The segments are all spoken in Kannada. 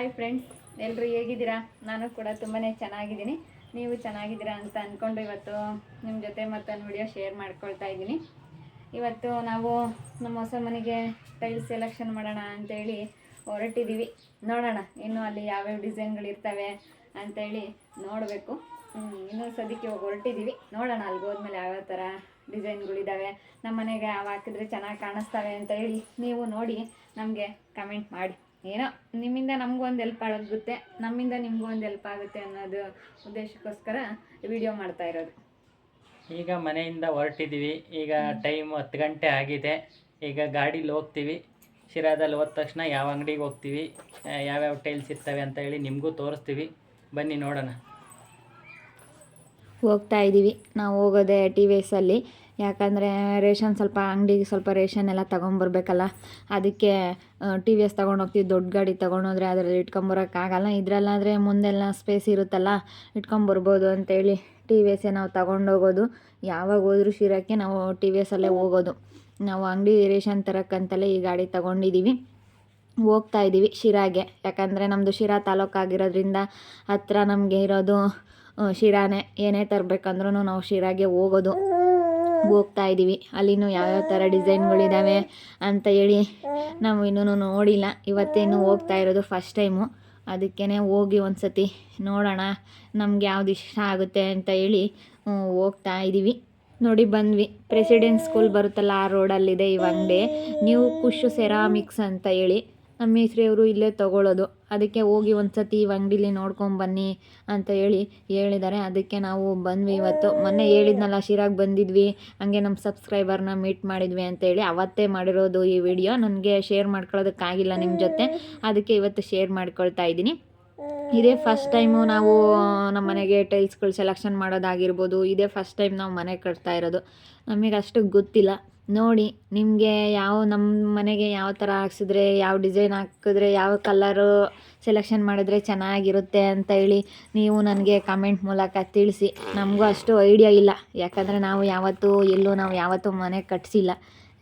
ಹಾಯ್ ಫ್ರೆಂಡ್ಸ್ ಎಲ್ಲರೂ ಹೇಗಿದ್ದೀರಾ? ನಾನು ಕೂಡ ತುಂಬಾ ಚೆನ್ನಾಗಿದ್ದೀನಿ. ನೀವು ಚೆನ್ನಾಗಿದ್ದೀರಾ ಅಂತ ಅಂದ್ಕೊಂಡು ಇವತ್ತು ನಿಮ್ಮ ಜೊತೆ ಮತ್ತೊಂದು ವಿಡಿಯೋ ಶೇರ್ ಮಾಡ್ಕೊಳ್ತಾ ಇದ್ದೀನಿ. ಇವತ್ತು ನಾವು ನಮ್ಮ ಹೊಸ ಮನೆಗೆ ಟೈಲ್ಸ್ ಸೆಲೆಕ್ಷನ್ ಮಾಡೋಣ ಅಂತೇಳಿ ಹೊರಟಿದ್ದೀವಿ. ನೋಡೋಣ, ಇನ್ನೂ ಅಲ್ಲಿ ಯಾವ್ಯಾವ ಡಿಸೈನ್ಗಳು ಇರ್ತವೆ ಅಂತೇಳಿ ನೋಡಬೇಕು. ಇನ್ನೂ ಸದ್ಯಕ್ಕೆ ಇವಾಗ ಹೊರಟಿದ್ದೀವಿ. ನೋಡೋಣ ಅಲ್ಲಿಗೆ ಹೋದ್ಮೇಲೆ ಯಾವ್ಯಾವ ಥರ ಡಿಸೈನ್ಗಳಿದ್ದಾವೆ ನಮ್ಮ ಮನೆಗೆ ಅವು ಹಾಕಿದ್ರೆ ಚೆನ್ನಾಗಿ ಕಾಣಿಸ್ತವೆ ಅಂತ ಹೇಳಿ ನೀವು ನೋಡಿ ನಮಗೆ ಕಮೆಂಟ್ ಮಾಡಿ. ಏನೋ ನಿಮ್ಮಿಂದ ನಮಗೂ ಒಂದು ಹೆಲ್ಪ್ ಆಗುತ್ತೆ ನಮ್ಮಿಂದ ನಿಮಗೂ ಒಂದು ಹೆಲ್ಪ್ ಆಗುತ್ತೆ ಅನ್ನೋದು ಉದ್ದೇಶಕ್ಕೋಸ್ಕರ ವಿಡಿಯೋ ಮಾಡ್ತಾ ಇರೋದು. ಈಗ ಮನೆಯಿಂದ ಹೊರಟಿದ್ದೀವಿ ಈಗ ಟೈಮ್ ಹತ್ತು ಗಂಟೆ ಆಗಿದೆ ಈಗ ಗಾಡೀಲಿ ಹೋಗ್ತೀವಿ ಶಿರಾದಲ್ಲಿ ಹೋದ ತಕ್ಷಣ ಯಾವ ಅಂಗಡಿಗೆ ಹೋಗ್ತೀವಿ ಯಾವ್ಯಾವ ಟೈಲ್ಸ್ ಇರ್ತವೆ ಅಂತ ಹೇಳಿ ನಿಮಗೂ ತೋರಿಸ್ತೀವಿ ಬನ್ನಿ ನೋಡೋಣ. ಹೋಗ್ತಾ ಇದ್ದೀವಿ ನಾವು ಹೋಗೋದೆ ಟಿ ವಿ ಎಸ್ಸಲ್ಲಿ ಯಾಕಂದರೆ ರೇಷನ್ ಸ್ವಲ್ಪ ಅಂಗಡಿಗೆ ಸ್ವಲ್ಪ ರೇಷನ್ ಎಲ್ಲ ತೊಗೊಂಬರ್ಬೇಕಲ್ಲ, ಅದಕ್ಕೆ ಟಿ ವಿ ಎಸ್ ತೊಗೊಂಡೋಗ್ತೀವಿ ದೊಡ್ಡ ಗಾಡಿ ತೊಗೊಂಡೋದ್ರೆ ಅದರಲ್ಲಿ ಇಟ್ಕೊಂಬರೋಕ್ಕಾಗಲ್ಲ ಇದರಲ್ಲಾದರೆ ಮುಂದೆಲ್ಲ ಸ್ಪೇಸ್ ಇರುತ್ತಲ್ಲ, ಇಟ್ಕೊಂಬರ್ಬೋದು ಅಂತೇಳಿ ಟಿ ವಿ ಎಸ್ಸೇ ನಾವು ತೊಗೊಂಡೋಗೋದು ಯಾವಾಗ ಹೋದ್ರೂ ಶಿರಕ್ಕೆ ನಾವು ಟಿ ವಿ ಎಸ್ಸಲ್ಲೇ ಹೋಗೋದು. ನಾವು ಅಂಗಡಿ ರೇಷನ್ ತರಕ್ಕಂತಲೇ ಈ ಗಾಡಿ ತೊಗೊಂಡಿದ್ದೀವಿ ಹೋಗ್ತಾ ಇದ್ದೀವಿ ಶಿರಾಗೆ. ಯಾಕಂದರೆ ನಮ್ಮದು ಶಿರಾ ತಾಲೂಕು ಆಗಿರೋದ್ರಿಂದ ಹತ್ರ ನಮಗೆ ಇರೋದು ಶಿರಾನೇ. ಏನೇ ತರಬೇಕಂದ್ರೂ ನಾವು ಶಿರಾಗೆ ಹೋಗೋದು. ಹೋಗ್ತಾ ಇದ್ದೀವಿ ಅಲ್ಲಿನೂ ಯಾವ್ಯಾವ ಥರ ಡಿಸೈನ್ಗಳಿದ್ದಾವೆ ಅಂತ ಹೇಳಿ ನಾವು ಇನ್ನೂ ನೋಡಿಲ್ಲ. ಇವತ್ತೇನು ಹೋಗ್ತಾ ಇರೋದು ಫಸ್ಟ್ ಟೈಮು ಅದಕ್ಕೇ ಹೋಗಿ ಒಂದು ಸತಿ ನೋಡೋಣ ನಮ್ಗೆ ಯಾವ್ದು ಇಷ್ಟ ಆಗುತ್ತೆ ಅಂತ ಹೇಳಿ ಹೋಗ್ತಾ ಇದ್ದೀವಿ ನೋಡಿ, ಬಂದ್ವಿ. ಪ್ರೆಸಿಡೆಂಟ್ ಸ್ಕೂಲ್ ಬರುತ್ತಲ್ಲ, ಆ ರೋಡಲ್ಲಿದೆ ಈ ಅಂಗಡಿ ನ್ಯೂ ಕುಶು ಸೆರಾಮಿಕ್ಸ್ ಅಂತ ಹೇಳಿ. ನಮ್ಮ ಮೇಸ್ರಿಯವರು ಇಲ್ಲೇ ತಗೊಳ್ಳೋದು. ಅದಕ್ಕೆ ಹೋಗಿ ಒಂದು ಸತಿ ಈ ಅಂಗಡಿಲಿ ನೋಡ್ಕೊಂಬನ್ನಿ ಅಂತ ಹೇಳಿ ಹೇಳಿದ್ದಾರೆ. ಅದಕ್ಕೆ ನಾವು ಬಂದ್ವಿ ಇವತ್ತು. ಮೊನ್ನೆ ಹೇಳಿದ್ನಲ್ಲ, ಶಿರಾಗ್ ಬಂದಿದ್ವಿ. ಹಂಗೆ ನಮ್ಮ ಸಬ್ಸ್ಕ್ರೈಬರ್ನ ಮೀಟ್ ಮಾಡಿದ್ವಿ ಅಂತೇಳಿ ಅವತ್ತೇ ಮಾಡಿರೋದು ಈ ವಿಡಿಯೋ. ನನಗೆ ಶೇರ್ ಮಾಡ್ಕೊಳ್ಳೋದಕ್ಕಾಗಿಲ್ಲ ನಿಮ್ಮ ಜೊತೆ. ಅದಕ್ಕೆ ಇವತ್ತು ಶೇರ್ ಮಾಡ್ಕೊಳ್ತಾ ಇದ್ದೀನಿ. ಇದೇ ಫಸ್ಟ್ ಟೈಮು ನಾವು ನಮ್ಮ ಮನೆಗೆ ಟೈಲ್ಸ್ಗಳು ಸೆಲೆಕ್ಷನ್ ಮಾಡೋದಾಗಿರ್ಬೋದು. ಇದೇ ಫಸ್ಟ್ ಟೈಮ್ ನಾವು ಮನೆ ಕಟ್ತಾ ಇರೋದು. ನಮಗೆ ಅಷ್ಟು ಗೊತ್ತಿಲ್ಲ. ನೋಡಿ, ನಿಮಗೆ ಯಾವ ನಮ್ಮ ಮನೆಗೆ ಯಾವ ಥರ ಹಾಕ್ಸಿದ್ರೆ, ಯಾವ ಡಿಸೈನ್ ಹಾಕಿದ್ರೆ, ಯಾವ ಕಲ್ಲರು ಸೆಲೆಕ್ಷನ್ ಮಾಡಿದ್ರೆ ಚೆನ್ನಾಗಿರುತ್ತೆ ಅಂತ ಹೇಳಿ ನೀವು ನನಗೆ ಕಮೆಂಟ್ ಮೂಲಕ ತಿಳಿಸಿ. ನಮಗೂ ಅಷ್ಟು ಐಡಿಯಾ ಇಲ್ಲ. ಯಾಕಂದರೆ ನಾವು ಯಾವತ್ತೂ ಎಲ್ಲೂ, ನಾವು ಯಾವತ್ತೂ ಮನೆ ಕಟ್ಟಿಸಿಲ್ಲ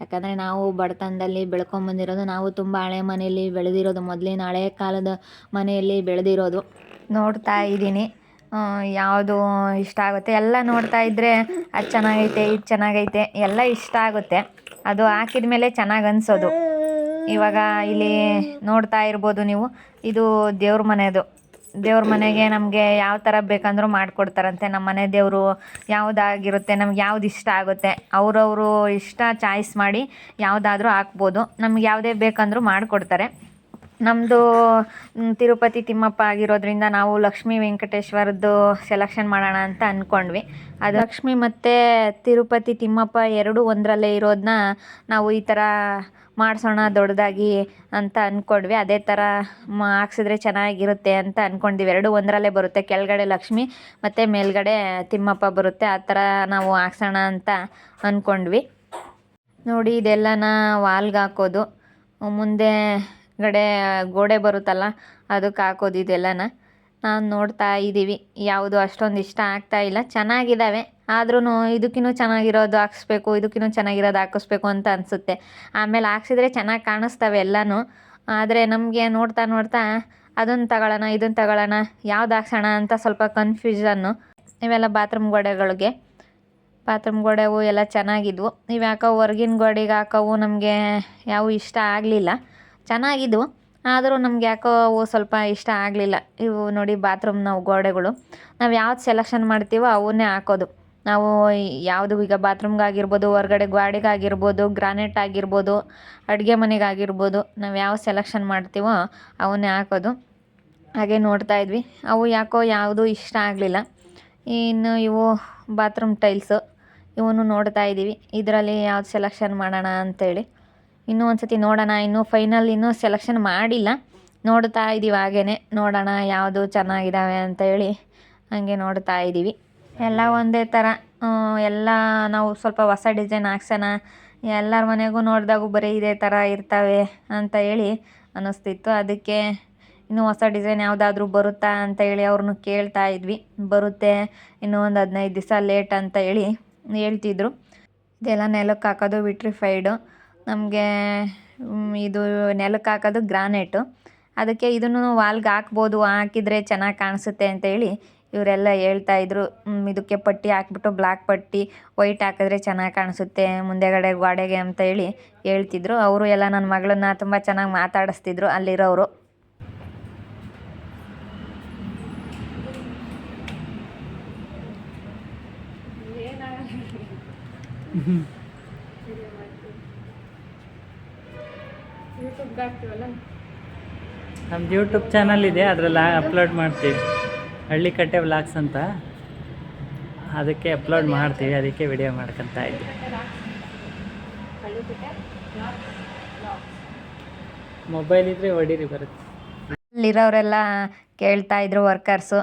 ಯಾಕಂದರೆ ನಾವು ಬಡತನದಲ್ಲಿ ಬೆಳ್ಕೊಂಬಂದಿರೋದು ನಾವು ತುಂಬ ಹಳೆ ಮನೆಯಲ್ಲಿ ಬೆಳೆದಿರೋದು, ಮೊದಲಿನ ಹಳೆ ಕಾಲದ ಮನೆಯಲ್ಲಿ ಬೆಳೆದಿರೋದು. ನೋಡ್ತಾ ಇದ್ದೀನಿ. ಯಾವುದು ಇಷ್ಟ ಆಗುತ್ತೆ ಎಲ್ಲ ನೋಡ್ತಾ ಇದ್ದರೆ ಅದು ಚೆನ್ನಾಗೈತೆ, ಇದು ಚೆನ್ನಾಗೈತೆ, ಎಲ್ಲ ಇಷ್ಟ ಆಗುತ್ತೆ. ಅದು ಹಾಕಿದ ಮೇಲೆ ಚೆನ್ನಾಗಿ ಅನಿಸೋದು. ಇವಾಗ ಇಲ್ಲಿ ನೋಡ್ತಾ ಇರ್ಬೋದು ನೀವು, ಇದು ದೇವ್ರ ಮನೆಯದು ದೇವ್ರ ಮನೆಗೆ ನಮಗೆ ಯಾವ ಥರ ಬೇಕಂದ್ರೂ ಮಾಡಿಕೊಡ್ತಾರಂತೆ. ನಮ್ಮ ಮನೆ ದೇವರು ಯಾವುದಾಗಿರುತ್ತೆ, ನಮ್ಗೆ ಯಾವ್ದು ಇಷ್ಟ ಆಗುತ್ತೆ, ಅವರವರು ಇಷ್ಟ ಚಾಯ್ಸ್ ಮಾಡಿ ಯಾವುದಾದ್ರೂ ಹಾಕ್ಬೋದು. ನಮ್ಗೆ ಯಾವುದೇ ಬೇಕಂದ್ರೂ ಮಾಡಿಕೊಡ್ತಾರೆ. ನಮ್ಮದು ತಿರುಪತಿ ತಿಮ್ಮಪ್ಪ ಆಗಿರೋದ್ರಿಂದ ನಾವು ಲಕ್ಷ್ಮೀ ವೆಂಕಟೇಶ್ವರದ್ದು ಸೆಲೆಕ್ಷನ್ ಮಾಡೋಣ ಅಂತ ಅಂದ್ಕೊಂಡ್ವಿ ಅದು ಲಕ್ಷ್ಮಿ ಮತ್ತು ತಿರುಪತಿ ತಿಮ್ಮಪ್ಪ ಎರಡೂ ಒಂದರಲ್ಲೇ ಇರೋದನ್ನ ನಾವು ಈ ಥರ ಮಾಡಿಸೋಣ ದೊಡ್ಡದಾಗಿ ಅಂತ ಅಂದ್ಕೊಂಡ್ವಿ ಅದೇ ಥರ ಮಾ, ಹಾಕ್ಸಿದ್ರೆ ಚೆನ್ನಾಗಿರುತ್ತೆ ಅಂತ ಅಂದ್ಕೊಂಡಿವಿ ಎರಡು ಒಂದರಲ್ಲೇ ಬರುತ್ತೆ. ಕೆಳಗಡೆ ಲಕ್ಷ್ಮಿ, ಮತ್ತು ಮೇಲ್ಗಡೆ ತಿಮ್ಮಪ್ಪ ಬರುತ್ತೆ. ಆ ಥರ ನಾವು ಹಾಕ್ಸೋಣ ಅಂತ ಅಂದ್ಕೊಂಡ್ವಿ ನೋಡಿ, ಇದೆಲ್ಲನ ವಾಲ್ಗೆ ಹಾಕೋದು. ಮುಂದೆ ಗಡೆ ಗೋಡೆ ಬರುತ್ತಲ್ಲ, ಅದಕ್ಕೆ ಹಾಕೋದು ಇದೆಲ್ಲನ. ನಾನು ನೋಡ್ತಾ ಇದ್ದೀವಿ ಯಾವುದು ಅಷ್ಟೊಂದು ಇಷ್ಟ ಆಗ್ತಾ ಇಲ್ಲ. ಚೆನ್ನಾಗಿದ್ದಾವೆ ಆದ್ರೂ ಇದಕ್ಕಿನ್ನೂ ಚೆನ್ನಾಗಿರೋದು ಹಾಕ್ಸ್ಬೇಕು, ಇದಕ್ಕಿನ್ನೂ ಚೆನ್ನಾಗಿರೋದು ಹಾಕಿಸ್ಬೇಕು ಅಂತ ಅನಿಸುತ್ತೆ. ಆಮೇಲೆ ಹಾಕ್ಸಿದ್ರೆ ಚೆನ್ನಾಗಿ ಕಾಣಿಸ್ತವೆ ಎಲ್ಲನೂ. ಆದರೆ ನಮಗೆ ನೋಡ್ತಾ ನೋಡ್ತಾ ಅದನ್ನು ತಗೊಳ್ಳೋಣ ಇದನ್ನು ತಗೊಳ್ಳೋಣ, ಯಾವ್ದು ಹಾಕ್ಸೋಣ ಅಂತ ಸ್ವಲ್ಪ ಕನ್ಫ್ಯೂಷನ್ನು. ಇವೆಲ್ಲ ಬಾತ್ರೂಮ್ ಗೋಡೆಗಳಿಗೆ. ಬಾತ್ರೂಮ್ ಗೋಡೆವು ಎಲ್ಲ ಚೆನ್ನಾಗಿದ್ವು. ಇವು ಯಾಕೋ ಹೊರ್ಗಿನ ಗೋಡೆಗೆ ಹಾಕೋವು ನಮಗೆ ಯಾವ ಇಷ್ಟ ಆಗಲಿಲ್ಲ. ಚೆನ್ನಾಗಿದ್ವು. ಆದರೂ ನಮ್ಗೆ ಯಾಕೋ ಅವು ಸ್ವಲ್ಪ ಇಷ್ಟ ಆಗಲಿಲ್ಲ. ಇವು ನೋಡಿ ಬಾತ್ರೂಮ್ ನಾವು ಗೋಡೆಗಳು. ನಾವು ಯಾವ್ದು ಸೆಲೆಕ್ಷನ್ ಮಾಡ್ತೀವೋ ಅವನ್ನೇ ಹಾಕೋದು. ನಾವು ಯಾವುದು ಈಗ ಬಾತ್ರೂಮ್ಗಾಗಿರ್ಬೋದು, ಹೊರ್ಗಡೆ ಗ್ವಾಡಿಗಾಗಿರ್ಬೋದು, ಗ್ರಾನೈಟ್ ಆಗಿರ್ಬೋದು, ಅಡುಗೆ ಮನೆಗಾಗಿರ್ಬೋದು, ನಾವು ಯಾವ ಸೆಲೆಕ್ಷನ್ ಮಾಡ್ತೀವೋ ಅವನ್ನೇ ಹಾಕೋದು. ಹಾಗೆ ನೋಡ್ತಾ ಇದ್ವಿ. ಅವು ಯಾಕೋ ಯಾವುದೂ ಇಷ್ಟ ಆಗಲಿಲ್ಲ. ಇನ್ನು ಇವು ಬಾತ್ರೂಮ್ ಟೈಲ್ಸು ಇವನು ನೋಡ್ತಾ ಇದ್ದೀವಿ. ಇದರಲ್ಲಿ ಯಾವ್ದು ಸೆಲೆಕ್ಷನ್ ಮಾಡೋಣ ಅಂತೇಳಿ. ಇನ್ನೂ ಒಂದು ಸತಿ ನೋಡೋಣ. ಇನ್ನೂ ಫೈನಲ್ ಇನ್ನೂ ಸೆಲೆಕ್ಷನ್ ಮಾಡಿಲ್ಲ. ನೋಡ್ತಾ ಇದ್ದೀವಿ ಹಾಗೇ ನೋಡೋಣ ಯಾವುದು ಚೆನ್ನಾಗಿದ್ದಾವೆ ಅಂತ ಹೇಳಿ ಹಾಗೆ ನೋಡ್ತಾ ಇದ್ದೀವಿ ಎಲ್ಲ ಒಂದೇ ಥರ ಎಲ್ಲ ನಾವು ಸ್ವಲ್ಪ ಹೊಸ ಡಿಸೈನ್ ಹಾಕ್ಸೋಣ. ಎಲ್ಲರ ಮನೆಗೂ ನೋಡಿದಾಗೂ ಬರೀ ಇದೇ ಥರ ಇರ್ತವೆ ಅಂತ ಹೇಳಿ ಅನ್ನಿಸ್ತಿತ್ತು. ಅದಕ್ಕೆ ಇನ್ನೂ ಹೊಸ ಡಿಸೈನ್ ಯಾವುದಾದ್ರೂ ಬರುತ್ತಾ ಅಂತ ಹೇಳಿ ಅವ್ರನ್ನು ಕೇಳ್ತಾ ಇದ್ವಿ. ಬರುತ್ತೆ. ಇನ್ನೂ ಒಂದು ಹದಿನೈದು ದಿವಸ ಲೇಟ್ ಅಂತ ಹೇಳಿ ಹೇಳ್ತಿದ್ರು. ಇದೆಲ್ಲ ನೆಲಕ್ಕೆ ಹಾಕೋದು ವಿಟ್ರಿಫೈಡು ನಮಗೆ ಇದು ನೆಲಕ್ಕೆ ಹಾಕೋದು ಗ್ರಾನೈಟು. ಅದಕ್ಕೆ ಇದನ್ನು ವಾಲ್ಗೆ ಹಾಕ್ಬೋದು, ಹಾಕಿದರೆ ಚೆನ್ನಾಗಿ ಕಾಣಿಸುತ್ತೆ ಅಂತ ಹೇಳಿ ಇವರೆಲ್ಲ ಹೇಳ್ತಾ ಇದ್ರು. ಇದಕ್ಕೆ ಪಟ್ಟಿ ಹಾಕ್ಬಿಟ್ಟು ಬ್ಲ್ಯಾಕ್ ಪಟ್ಟಿ, ವೈಟ್ ಹಾಕಿದ್ರೆ ಚೆನ್ನಾಗಿ ಕಾಣಿಸುತ್ತೆ, ಮುಂದೆಗಡೆ ಗೋಡೆಗೆ ಅಂತ ಹೇಳಿ ಹೇಳ್ತಿದ್ರು. ಅವರು ಎಲ್ಲ ನನ್ನ ಮಗಳನ್ನ ತುಂಬ ಚೆನ್ನಾಗಿ ಮಾತಾಡಿಸ್ತಿದ್ರು ಅಲ್ಲಿರೋರು. ಯೂಟ್ಯೂಬ್ಗೆ ನಮ್ದು ಯೂಟ್ಯೂಬ್ ಚಾನಲ್ ಇದೆ ಅದರಲ್ಲಿ ಅಪ್ಲೋಡ್ ಮಾಡ್ತೀವಿ. ಹಳ್ಳಿ ಕಟ್ಟೆ ವ್ಲಾಗ್ಸ್ ಅಂತ. ಅದಕ್ಕೆ ಅಪ್ಲೋಡ್ ಮಾಡ್ತೀವಿ ಅದಕ್ಕೆ ವಿಡಿಯೋ ಮಾಡ್ಕೊತಾ ಇದ್ವಿ. ಮೊಬೈಲ್ ಇದ್ರೆ ಹೊಡೀರಿ ಬರುತ್ತೆ. ಅಲ್ಲಿರೋರೆಲ್ಲ ಕೇಳ್ತಾ ಇದ್ರು ವರ್ಕರ್ಸು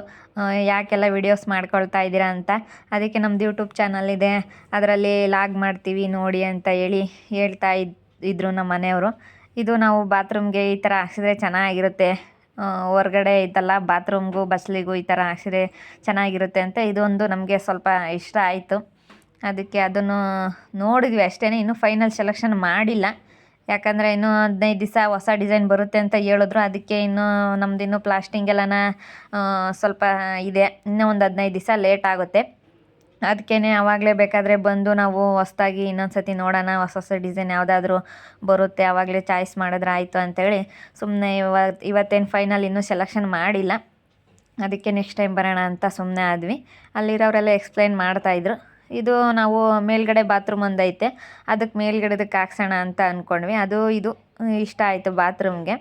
ಯಾಕೆಲ್ಲ ವಿಡಿಯೋಸ್ ಮಾಡ್ಕೊಳ್ತಾ ಇದ್ದೀರಾ ಅಂತ. ಅದಕ್ಕೆ ನಮ್ದು ಯೂಟ್ಯೂಬ್ ಚಾನಲ್ ಇದೆ. ಅದರಲ್ಲಿ ಲಾಗ್ ಮಾಡ್ತೀವಿ ನೋಡಿ ಅಂತ ಹೇಳಿ ಹೇಳ್ತಾ ಇದ್ ಇದ್ರು ನಮ್ಮ ಮನೆಯವರು ಇದು ನಾವು ಬಾತ್ರೂಮ್ಗೆ ಈ ಥರ ಹಾಕ್ಸಿದ್ರೆ ಚೆನ್ನಾಗಿರುತ್ತೆ. ಹೊರಗಡೆ ಬಾತ್ರೂಮ್ ಬಾತ್ರೂಮ್ಗೂ ಬಸ್ಲಿಗೂ ಈ ಥರ ಹಾಕ್ಸಿದ್ರೆ ಚೆನ್ನಾಗಿರುತ್ತೆ ಅಂತ ಇದೊಂದು ನಮಗೆ ಸ್ವಲ್ಪ ಇಷ್ಟ ಆಯಿತು. ಅದಕ್ಕೆ ಅದನ್ನು ನೋಡಿದ್ವಿ ಅಷ್ಟೇ ಇನ್ನೂ ಫೈನಲ್ ಸೆಲೆಕ್ಷನ್ ಮಾಡಿಲ್ಲ. ಯಾಕಂದರೆ ಇನ್ನೂ ಹದಿನೈದು ದಿವಸ ಹೊಸ ಡಿಸೈನ್ ಬರುತ್ತೆ ಅಂತ ಹೇಳಿದ್ರು. ಅದಕ್ಕೆ ಇನ್ನೂ ನಮ್ದು ಇನ್ನೂ ಪ್ಲಾಸ್ಟಿಂಗ್ ಎಲ್ಲನ ಸ್ವಲ್ಪ ಇದೆ. ಇನ್ನೂ ಒಂದು ಹದಿನೈದು ದಿವಸ ಲೇಟ್ ಆಗುತ್ತೆ. ಅದಕ್ಕೇ ಆವಾಗಲೇ ಬೇಕಾದರೆ ಬಂದು ನಾವು ಹೊಸ್ದಾಗಿ ಇನ್ನೊಂದು ಸತಿ ನೋಡೋಣ, ಹೊಸ ಹೊಸ ಡಿಸೈನ್ ಯಾವುದಾದ್ರೂ ಬರುತ್ತೆ ಆವಾಗಲೇ ಚಾಯ್ಸ್ ಮಾಡಿದ್ರೆ ಆಯಿತು ಅಂತೇಳಿ ಸುಮ್ಮನೆ ಇವತ್ತು ಇವತ್ತೇನು ಫೈನಲ್ ಇನ್ನೂ ಸೆಲೆಕ್ಷನ್ ಮಾಡಿಲ್ಲ. ಅದಕ್ಕೆ ನೆಕ್ಸ್ಟ್ ಟೈಮ್ ಬರೋಣ ಅಂತ ಸುಮ್ಮನೆ ಆದ್ವಿ. ಅಲ್ಲಿರೋರೆಲ್ಲ ಎಕ್ಸ್ಪ್ಲೈನ್ ಮಾಡ್ತಾಯಿದ್ರು ಇದು ನಾವು ಮೇಲ್ಗಡೆ ಬಾತ್ರೂಮ್ ಒಂದೈತೆ ಅದಕ್ಕೆ ಮೇಲ್ಗಡೆದಕ್ಕೆ ಹಾಕ್ಸೋಣ ಅಂತ ಅಂದ್ಕೊಂಡ್ವಿ ಅದು ಇದು ಇಷ್ಟ ಆಯಿತು ಬಾತ್ರೂಮ್ಗೆ